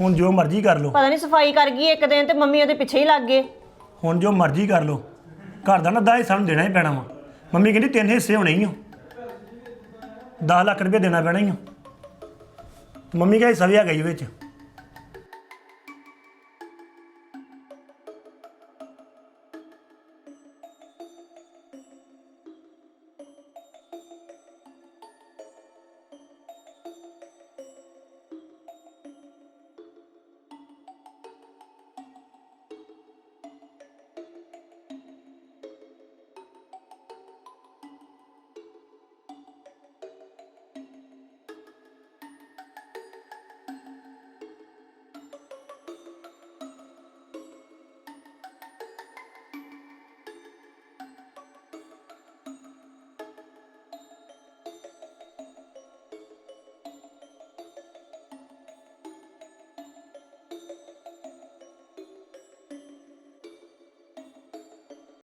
ਹੁਣ ਜੋ ਮਰਜ਼ੀ ਕਰ ਲਓ। ਪਤਾ ਨਹੀਂ ਸਫ਼ਾਈ ਕਰ ਗਈ ਇੱਕ ਦਿਨ ਤੇ ਮੰਮੀ ਉਹਦੇ ਪਿੱਛੇ ਹੀ ਲੱਗ ਗਏ। ਹੁਣ ਜੋ ਮਰਜ਼ੀ ਕਰ ਲਓ। ਘਰ ਦਾ ਨਾ ਦਾ ਹਿੱਸਾ ਨੂੰ ਦੇਣਾ ਹੀ ਪੈਣਾ ਵਾ। ਮੰਮੀ ਕਹਿੰਦੀ ਤਿੰਨ ਹਿੱਸੇ ਹੋਣੇ ਹੀ ਆ 10 ਲੱਖ ਰੁਪਏ ਦੇਣਾ ਪੈਣਾ ਹੀ ਆ ਮੰਮੀ ਕਹੇ ਸਵਿਆ ਗਈ ਵਿੱਚ